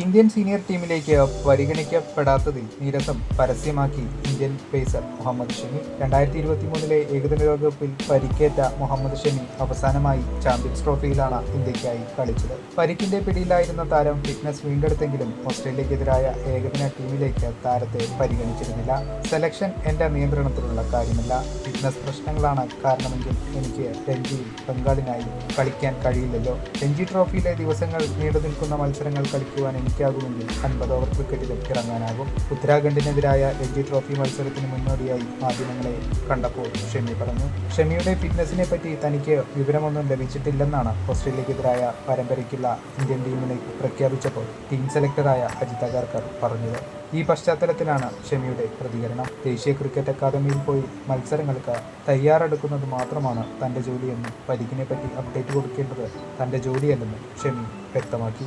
Indian senior ടീമിലേക്ക് പരിഗണിക്കപ്പെടാത്തതിൽ നീരസം പരസ്യമാക്കി ഇന്ത്യൻ പേസർ മുഹമ്മദ് ഷമി. രണ്ടായിരത്തി ഇരുപത്തി മൂന്നിലെ ഏകദിന ലോകകപ്പിൽ പരിക്കേറ്റ മുഹമ്മദ് ഷമി അവസാനമായി ചാമ്പ്യൻസ് ട്രോഫിയിലാണ് ഇന്ത്യക്കായി കളിച്ചത്. പരിക്കിന്റെ പിടിയിലായിരുന്ന താരം ഫിറ്റ്നസ് വീണ്ടെടുത്തെങ്കിലും ഓസ്ട്രേലിയക്കെതിരായ ഏകദിന ടീമിലേക്ക് താരത്തെ പരിഗണിച്ചിരുന്നില്ല. സെലക്ഷൻ എന്റെ നിയന്ത്രണത്തിലുള്ള കാര്യമല്ല. ഫിറ്റ്നസ് പ്രശ്നങ്ങളാണ് കാരണമെങ്കിൽ എനിക്ക് രഞ്ജിയിൽ ബംഗാളിനായി കളിക്കാൻ കഴിയില്ലല്ലോ. രഞ്ജി ട്രോഫിയിലെ ദിവസങ്ങൾ നീണ്ടു നിൽക്കുന്ന മത്സരങ്ങൾ കളിക്കുവാൻ എനിക്കാകുമെങ്കിൽ അൻപത് ഓവർ ക്രിക്കറ്റിലും ഇറങ്ങാനാകും. ഉത്തരാഖണ്ഡിനെതിരായ രഞ്ജി ട്രോഫി മത്സരത്തിന് മുന്നോടിയായി മാധ്യമങ്ങളെ കണ്ടപ്പോൾ ഷെമി പറഞ്ഞു. ഷെമിയുടെ ഫിറ്റ്നസിനെ പറ്റി തനിക്ക് വിവരമൊന്നും ലഭിച്ചിട്ടില്ലെന്നാണ് ഓസ്ട്രേലിയക്കെതിരായ പരമ്പരയ്ക്കുള്ള ഇന്ത്യൻ ടീമിനെ പ്രഖ്യാപിച്ചപ്പോൾ ടീം സെലക്ടറായ അജിത് അഗാർക്കർ പറഞ്ഞത്. ഈ പശ്ചാത്തലത്തിലാണ് ഷെമിയുടെ പ്രതികരണം. ദേശീയ ക്രിക്കറ്റ് അക്കാദമിയിൽ പോയി മത്സരങ്ങൾക്ക് തയ്യാറെടുക്കുന്നത് മാത്രമാണ് തന്റെ ജോലിയെന്നും പരിക്കിനെ പറ്റി അപ്ഡേറ്റ് കൊടുക്കേണ്ടത് തന്റെ ജോലിയല്ലെന്നും ഷെമി വ്യക്തമാക്കി.